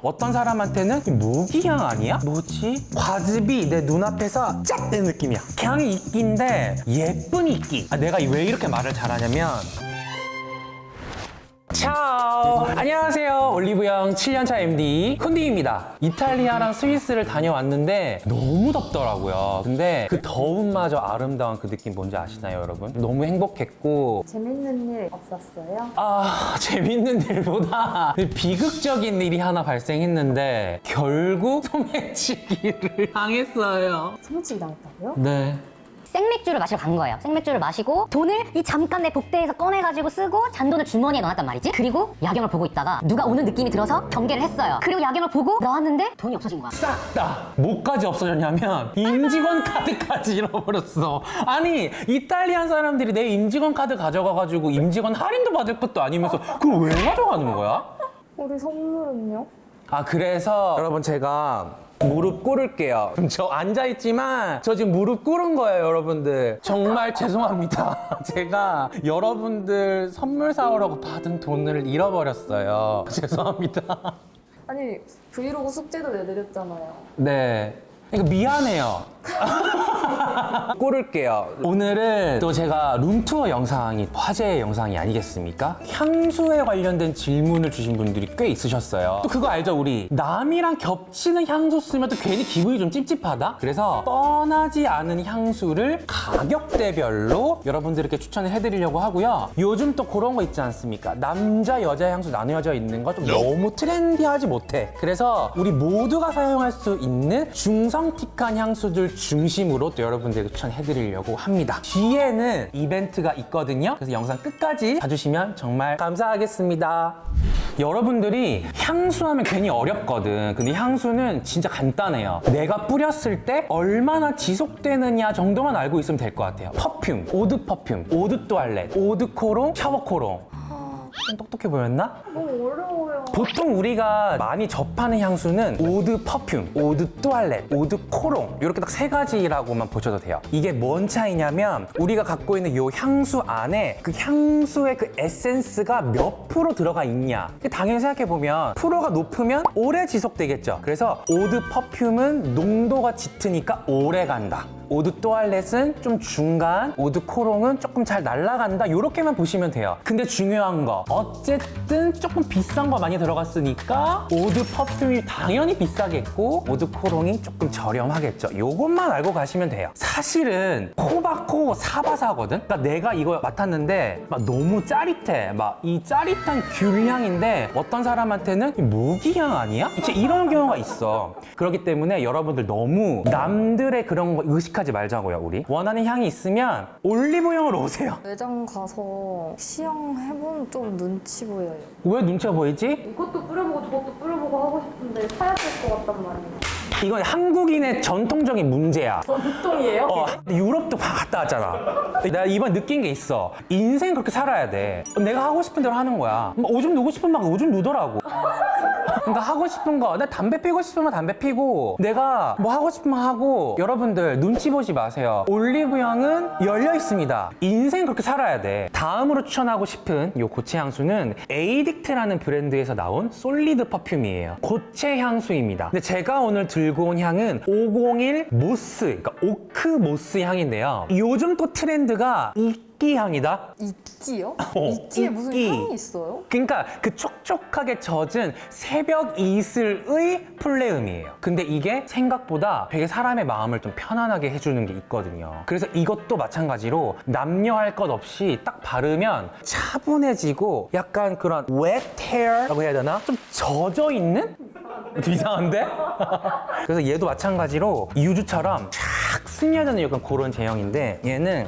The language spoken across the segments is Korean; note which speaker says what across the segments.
Speaker 1: 어떤 사람한테는 무기향 아니야? 뭐지? 과즙이 내 눈앞에서 쫙된 느낌이야. 향이 이끼인데 예쁜 이끼. 아, 내가 왜 이렇게 말을 잘하냐면 차오! 안녕하세요. 올리브영 7년차 MD 쿤디입니다. 이탈리아랑 스위스를 다녀왔는데 너무 덥더라고요. 근데 그 더움마저 아름다운 그 느낌 뭔지 아시나요, 여러분? 너무 행복했고
Speaker 2: 재밌는 일 없었어요?
Speaker 1: 아, 재밌는 일보다 비극적인 일이 하나 발생했는데 결국 소매치기를 당했어요.
Speaker 2: 소매치기 당했다고요?
Speaker 1: 네.
Speaker 3: 생맥주를 마시러 간 거예요. 생맥주를 마시고 돈을 이 잠깐 내 복대에서 꺼내가지고 쓰고 잔돈을 주머니에 넣어놨단 말이지. 그리고 야경을 보고 있다가 누가 오는 느낌이 들어서 경계를 했어요. 그리고 야경을 보고 나왔는데 돈이 없어진 거야.
Speaker 1: 싹 다. 뭐까지 없어졌냐면 임직원 카드까지 잃어버렸어. 아니 이탈리안 사람들이 내 임직원 카드 가져가가지고 임직원 할인도 받을 것도 아니면서 그걸 왜 가져가는 거야?
Speaker 2: 우리 선물은요?
Speaker 1: 아 그래서 여러분 제가 무릎 꿇을게요. 저 앉아있지만 저 지금 무릎 꿇은 거예요 여러분들. 정말 죄송합니다. 제가 여러분들 선물 사오라고 받은 돈을 잃어버렸어요. 죄송합니다.
Speaker 2: 아니 브이로그 숙제도 내드렸잖아요.
Speaker 1: 네. 그러니까 미안해요. 꿇을게요. 오늘은 또 제가 룸투어 영상이 화제의 영상이 아니겠습니까? 향수에 관련된 질문을 주신 분들이 꽤 있으셨어요. 또 그거 알죠? 우리 남이랑 겹치는 향수 쓰면 또 괜히 기분이 좀 찝찝하다? 그래서 뻔하지 않은 향수를 가격대별로 여러분들께 추천을 해드리려고 하고요. 요즘 또 그런 거 있지 않습니까? 남자, 여자 향수 나누어져 있는 거 좀 너무 트렌디하지 못해. 그래서 우리 모두가 사용할 수 있는 중성 틱한 향수들 중심으로 또 여러분들께 추천해드리려고 합니다. 뒤에는 이벤트가 있거든요. 그래서 영상 끝까지 봐주시면 정말 감사하겠습니다. 여러분들이 향수하면 괜히 어렵거든. 근데 향수는 진짜 간단해요. 내가 뿌렸을 때 얼마나 지속되느냐 정도만 알고 있으면 될 것 같아요. 퍼퓸, 오드 퍼퓸, 오드 또알렛, 오드 코롱, 샤워 코롱. 좀 똑똑해 보였나?
Speaker 2: 너무 어려워요.
Speaker 1: 보통 우리가 많이 접하는 향수는 오드 퍼퓸, 오드 또알렛, 오드 코롱 이렇게 딱 세 가지라고만 보셔도 돼요. 이게 뭔 차이냐면 우리가 갖고 있는 이 향수 안에 그 향수의 그 에센스가 몇 프로 들어가 있냐. 당연히 생각해 보면 프로가 높으면 오래 지속되겠죠. 그래서 오드 퍼퓸은 농도가 짙으니까 오래 간다. 오드 또알렛은 좀 중간, 오드 코롱은 조금 잘 날아간다. 이렇게만 보시면 돼요. 근데 중요한 거, 어쨌든 조금 비싼 거 많이 들어갔으니까 오드 퍼퓸이 당연히 비싸겠고 오드 코롱이 조금 저렴하겠죠. 요것만 알고 가시면 돼요. 사실은 코바코 사바사거든. 그러니까 내가 이거 맡았는데 막 너무 짜릿해. 막 이 짜릿한 귤향인데 어떤 사람한테는 이 무기향 아니야? 이런 경우가 있어. 그렇기 때문에 여러분들 너무 남들의 그런 거 의식 하지 말자고요, 우리. 원하는 향이 있으면 올리브영으로 오세요.
Speaker 2: 매장 가서 시향해보면 좀 눈치 보여요.
Speaker 1: 왜 눈치가 보이지?
Speaker 2: 이것도 뿌려보고 저것도 뿌려보고 하고 싶은데 사야 될 것 같단 말이에요.
Speaker 1: 이건 한국인의 전통적인 문제야.
Speaker 2: 보통이에요?
Speaker 1: 어, 유럽도 다 갔다 왔잖아. 내가 이번 느낀 게 있어. 인생 그렇게 살아야 돼. 내가 하고 싶은 대로 하는 거야. 막 오줌 누고 싶으면 막 오줌 누더라고. 그러니까 하고 싶은 거, 나 담배 피고 싶으면 담배 피고, 내가 뭐 하고 싶으면 하고, 여러분들 눈치 보지 마세요. 올리브영은 열려 있습니다. 인생 그렇게 살아야 돼. 다음으로 추천하고 싶은 요 고체 향수는 에이딕트라는 브랜드에서 나온 솔리드 퍼퓸이에요. 고체 향수입니다. 근데 제가 오늘 들고 온 향은 501 모스, 그러니까 오크 모스 향인데요. 요즘 또 트렌드가 이끼 향이다.
Speaker 2: 이끼요?
Speaker 1: 어,
Speaker 2: 이끼에 무슨
Speaker 1: 이끼.
Speaker 2: 향이 있어요?
Speaker 1: 그러니까 그 촉촉하게 젖은 새벽 이슬의 플레음이에요. 근데 이게 생각보다 되게 사람의 마음을 좀 편안하게 해주는 게 있거든요. 그래서 이것도 마찬가지로 남녀 할 것 없이 딱 바르면 차분해지고 약간 그런 wet hair라고 해야 되나? 좀 젖어 있는? 좀 이상한데? 그래서 얘도 마찬가지로 유주처럼 쫙 스며드는 약간 그런 제형인데 얘는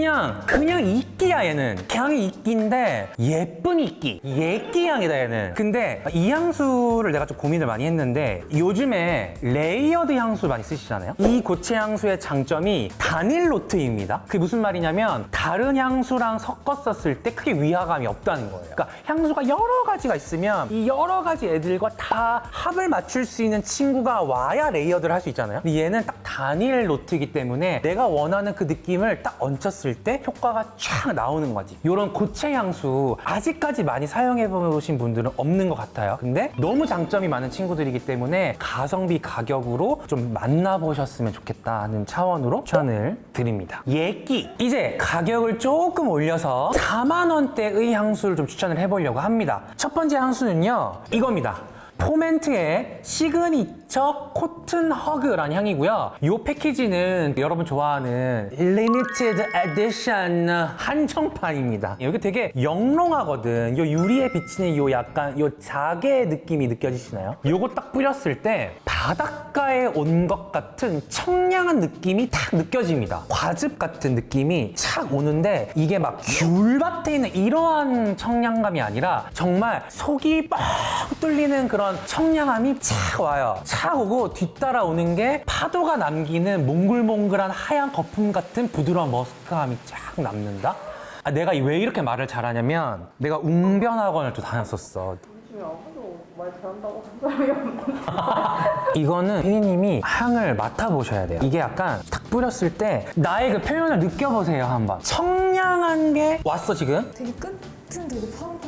Speaker 1: 그냥 그냥 이끼야 얘는. 향이 이끼인데 예쁜 이끼. 예끼 향이다 얘는. 근데 이 향수를 내가 좀 고민을 많이 했는데 요즘에 레이어드 향수 많이 쓰시잖아요? 이 고체 향수의 장점이 단일 노트입니다. 그게 무슨 말이냐면 다른 향수랑 섞었었을 때 크게 위화감이 없다는 거예요. 그러니까 향수가 여러 가지가 있으면 이 여러 가지 애들과 다 합을 맞출 수 있는 친구가 와야 레이어드를 할 수 있잖아요? 얘는 딱 단일 노트이기 때문에 내가 원하는 그 느낌을 딱 얹혔을 때 효과가 쫙 나오는 거지. 이런 고체 향수 아직까지 많이 사용해 보신 분들은 없는 것 같아요. 근데 너무 장점이 많은 친구들이기 때문에 가성비 가격으로 좀 만나보셨으면 좋겠다 하는 차원으로 추천을 드립니다. 예끼 이제 가격을 조금 올려서 4만 원대의 향수를 좀 추천을 해보려고 합니다. 첫 번째 향수는요 이겁니다. 포멘트의 시그니처 코튼 허그라는 향이고요. 이 패키지는 여러분 좋아하는 Limited Edition 한정판입니다. 여기 되게 영롱하거든. 이 유리에 비치는 이 약간 이 자개 느낌이 느껴지시나요? 요거 딱 뿌렸을 때 바닷가에 온 것 같은 청량한 느낌이 탁 느껴집니다. 과즙 같은 느낌이 착 오는데 이게 막 귤밭에 있는 이러한 청량감이 아니라 정말 속이 뻥 뚫리는 그런 청량함이 착 와요. 착 오고 뒤따라 오는 게 파도가 남기는 몽글몽글한 하얀 거품 같은 부드러운 머스크함이 쫙 남는다. 아, 내가 왜 이렇게 말을 잘하냐면 내가 웅변학원을 또 다녔었어.
Speaker 2: 요즘에 아무도 말 잘한다고 한 사람이 없는데.
Speaker 1: 이거는 피디님이 향을 맡아보셔야 돼요. 이게 약간 탁 뿌렸을 때 나의 그 표현을 느껴보세요 한번. 청량한 게 왔어 지금?
Speaker 4: 되게 끝은 되게 처음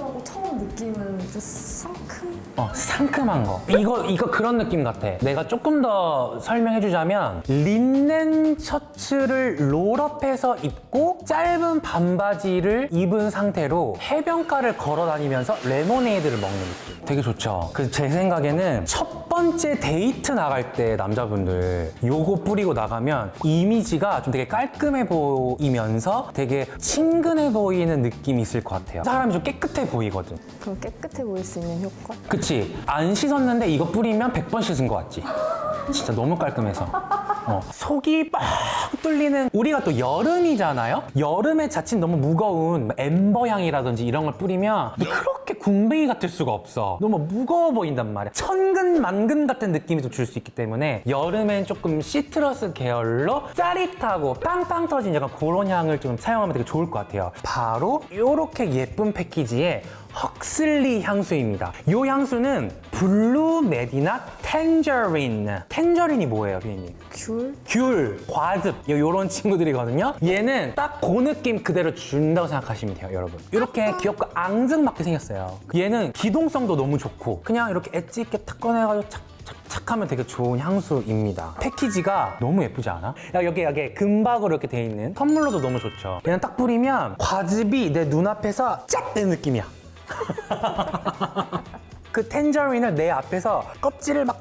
Speaker 4: 느낌은 좀 상큼?
Speaker 1: 어, 상큼한 거. 이거, 이거 그런 느낌 같아. 내가 조금 더 설명해주자면, 린넨 셔츠를 롤업해서 입고, 짧은 반바지를 입은 상태로 해변가를 걸어 다니면서 레모네이드를 먹는 느낌. 되게 좋죠. 그래서 제 생각에는 첫 번째 데이트 나갈 때 남자분들 요거 뿌리고 나가면 이미지가 좀 되게 깔끔해 보이면서 되게 친근해 보이는 느낌이 있을 것 같아요. 사람이 좀 깨끗해 보이거든.
Speaker 4: 그럼 깨끗해 보일 수 있는 효과?
Speaker 1: 그치. 안 씻었는데 이거 뿌리면 100번 씻은 것 같지. 진짜 너무 깔끔해서. 어, 속이 뻥 뚫리는 우리가 또 여름이잖아요? 여름에 자칫 너무 무거운 뭐 엠버 향이라든지 이런 걸 뿌리면 그렇게 궁뎅이 같을 수가 없어. 너무 무거워 보인단 말이야. 천근 만근 같은 느낌이 또 줄 수 있기 때문에 여름엔 조금 시트러스 계열로 짜릿하고 빵빵 터진 약간 그런 향을 좀 사용하면 되게 좋을 것 같아요. 바로 이렇게 예쁜 패키지에 헉슬리 향수입니다. 이 향수는 블루 메디나 텐저린. 텐저린이 뭐예요, 비님?
Speaker 4: 귤?
Speaker 1: 귤, 과즙, 요런 친구들이거든요. 얘는 딱 그 느낌 그대로 준다고 생각하시면 돼요, 여러분. 이렇게 귀엽고 앙증맞게 생겼어요. 얘는 기동성도 너무 좋고, 그냥 이렇게 엣지 있게 탁 꺼내가지고 착, 착, 착 하면 되게 좋은 향수입니다. 패키지가 너무 예쁘지 않아? 야, 여기, 여기 금박으로 이렇게 돼 있는 선물로도 너무 좋죠. 얘는 딱 뿌리면 과즙이 내 눈앞에서 쫙 되는 느낌이야. 그 텐저린을 내 앞에서 껍질을 막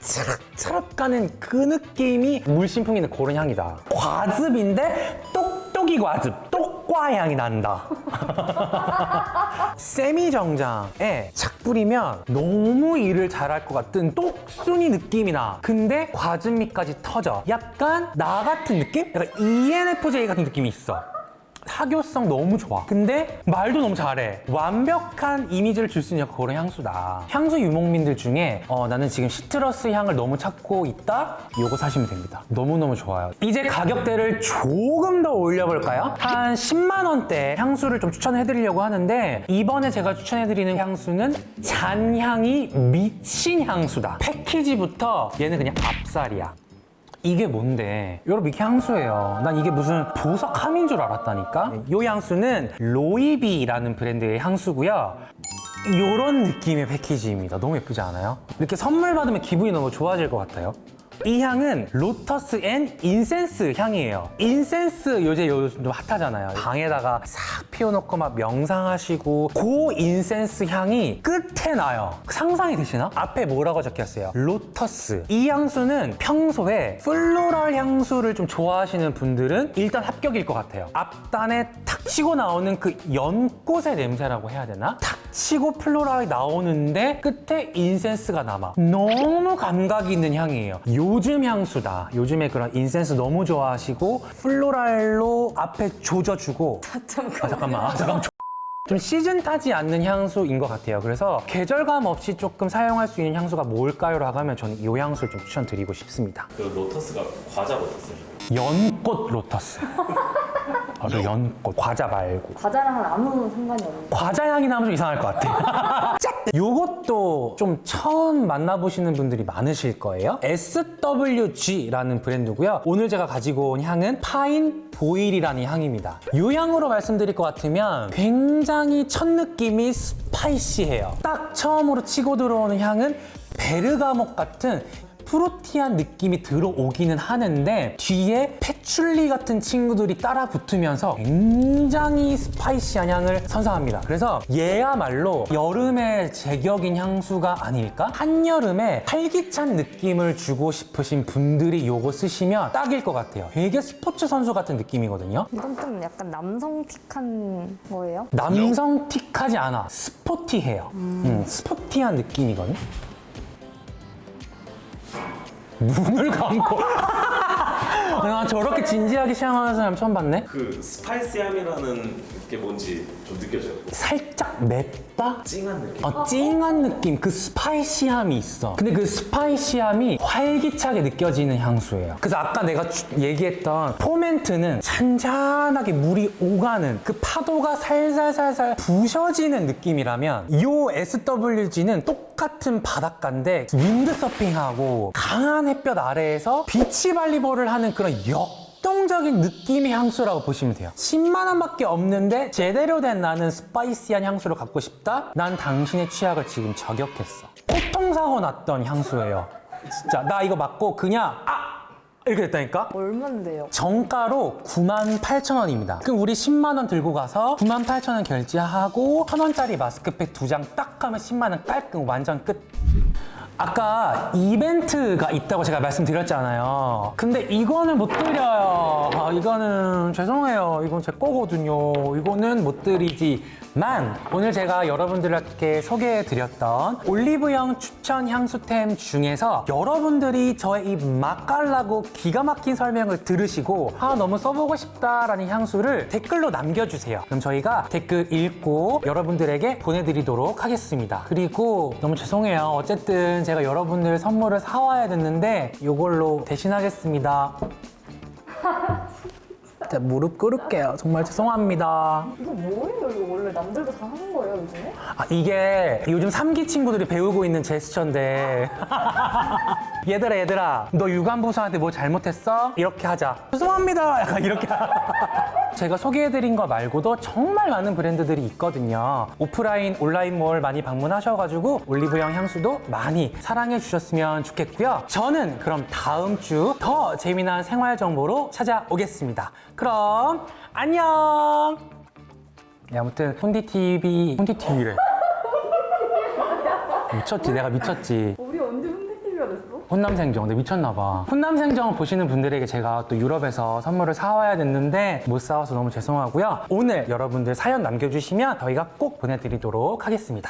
Speaker 1: 차락 차락 가는 그 느낌이 물씬 풍기는 그런 향이다. 과즙인데 똑똑이 과즙, 똑과 향이 난다. 세미 정장에 착 뿌리면 너무 일을 잘할 것 같은 똑순이 느낌이 나. 근데 과즙 밑까지 터져. 약간 나 같은 느낌? 약간 ENFJ 같은 느낌이 있어. 사교성 너무 좋아. 근데 말도 너무 잘해. 완벽한 이미지를 줄 수 있는 그런 향수다. 향수 유목민들 중에 어, 나는 지금 시트러스 향을 너무 찾고 있다? 요거 사시면 됩니다. 너무너무 좋아요. 이제 가격대를 조금 더 올려볼까요? 한 10만 원대 향수를 좀 추천해드리려고 하는데 이번에 제가 추천해드리는 향수는 잔향이 미친 향수다. 패키지부터 얘는 그냥 앞살이야. 이게 뭔데? 여러분 이게 향수예요. 난 이게 무슨 보석함인 줄 알았다니까? 이 향수는 로이비라는 브랜드의 향수고요. 이런 느낌의 패키지입니다. 너무 예쁘지 않아요? 이렇게 선물 받으면 기분이 너무 좋아질 것 같아요. 이 향은 로터스 앤 인센스 향이에요. 인센스 요새 요즘 좀 핫하잖아요. 방에다가 싹 피워놓고 막 명상하시고 그 인센스 향이 끝에 나요. 상상이 되시나? 앞에 뭐라고 적혔어요? 로터스. 이 향수는 평소에 플로럴 향수를 좀 좋아하시는 분들은 일단 합격일 것 같아요. 앞단에 탁 치고 나오는 그 연꽃의 냄새라고 해야 되나? 탁 치고 플로럴이 나오는데 끝에 인센스가 남아. 너무 감각 있는 향이에요. 요즘 향수다. 요즘에 그런 인센스 너무 좋아하시고 플로랄로 앞에 조져주고
Speaker 4: 잠깐.
Speaker 1: 아 잠깐만 아 잠깐만 좀 시즌 타지 않는 향수인 것 같아요. 그래서 계절감 없이 조금 사용할 수 있는 향수가 뭘까요라고 하면 저는 이 향수를 좀 추천드리고 싶습니다.
Speaker 5: 그 로터스가 과자 로터스.
Speaker 1: 연꽃 로터스. 바로 연꽃 과자 말고
Speaker 4: 과자랑은 아무 상관이 없는
Speaker 1: 과자 향이 나면 좀 이상할 것 같아. 요것도 좀 처음 만나보시는 분들이 많으실 거예요. SWG라는 브랜드고요. 오늘 제가 가지고 온 향은 파인 보일이라는 향입니다. 요 향으로 말씀드릴 것 같으면 굉장히 첫 느낌이 스파이시해요. 딱 처음으로 치고 들어오는 향은 베르가목 같은 프루티한 느낌이 들어오기는 하는데 뒤에 패출리 같은 친구들이 따라 붙으면서 굉장히 스파이시한 향을 선사합니다. 그래서 얘야말로 여름의 제격인 향수가 아닐까? 한여름에 활기찬 느낌을 주고 싶으신 분들이 요거 쓰시면 딱일 것 같아요. 되게 스포츠 선수 같은 느낌이거든요.
Speaker 4: 이건 좀 약간 남성틱한 거예요?
Speaker 1: 남성틱하지 않아. 스포티해요. 음, 스포티한 느낌이거든. 눈을 감고. 나 저렇게 진지하게 시향하는 사람 처음 봤네?
Speaker 5: 그 스파이시함이라는 게 뭔지 좀 느껴져요.
Speaker 1: 살짝 맵다?
Speaker 5: 찡한 느낌.
Speaker 1: 어, 찡한 느낌, 그 스파이시함이 있어. 근데 그 스파이시함이 활기차게 느껴지는 향수예요. 그래서 아까 내가 주- 얘기했던 포멘트는 잔잔하게 물이 오가는 그 파도가 살살살살 부셔지는 느낌이라면 이 SWG는 똑 같은 바닷가인데 윈드서핑하고 강한 햇볕 아래에서 비치 발리볼을 하는 그런 역 역동적인 느낌의 향수라고 보시면 돼요. 10만 원 밖에 없는데 제대로 된 나는 스파이시한 향수를 갖고 싶다? 난 당신의 취향을 지금 저격했어. 교통사고 났던 향수예요. 진짜 나 이거 맞고 그냥 아 이렇게 됐다니까?
Speaker 4: 얼만데요?
Speaker 1: 정가로 9만 8천 원입니다. 그럼 우리 10만 원 들고 가서 9만 8천 원 결제하고 천 원짜리 마스크팩 두 장 딱 하면 10만 원 깔끔 완전 끝. 아까 이벤트가 있다고 제가 말씀드렸잖아요. 근데 이거는 못 드려요. 아, 이거는 죄송해요. 이건 제 거거든요. 이거는 못 드리지만 오늘 제가 여러분들께 소개해드렸던 올리브영 추천 향수템 중에서 여러분들이 저의 이 맛깔나고 기가 막힌 설명을 들으시고 아 너무 써보고 싶다라는 향수를 댓글로 남겨주세요. 그럼 저희가 댓글 읽고 여러분들에게 보내드리도록 하겠습니다. 그리고 너무 죄송해요. 어쨌든 제가 여러분들 선물을 사와야 됐는데 이걸로 대신하겠습니다. 진짜 무릎 꿇을게요. 정말 죄송합니다.
Speaker 4: 이거 뭐예요? 이거 원래 남들도 다 하는 거예요, 요즘에?
Speaker 1: 아, 이게 요즘 3기 친구들이 배우고 있는 제스처인데. 얘들아, 얘들아, 너 유관부서한테 뭐 잘못했어? 이렇게 하자. 죄송합니다. 약간 이렇게. 제가 소개해드린 거 말고도 정말 많은 브랜드들이 있거든요. 오프라인, 온라인몰 많이 방문하셔가지고 올리브영 향수도 많이 사랑해 주셨으면 좋겠고요. 저는 그럼 다음 주 더 재미난 생활 정보로 찾아오겠습니다. 그럼 안녕! 네, 아무튼 혼디TV, 혼디TV래. 미쳤지, 내가 미쳤지.
Speaker 2: 우리 언제 hunTV가 됐어?
Speaker 1: 혼남생정, 내 미쳤나봐. 혼남생정 보시는 분들에게 제가 또 유럽에서 선물을 사와야 됐는데 못 사와서 너무 죄송하고요. 오늘 여러분들 사연 남겨주시면 저희가 꼭 보내드리도록 하겠습니다.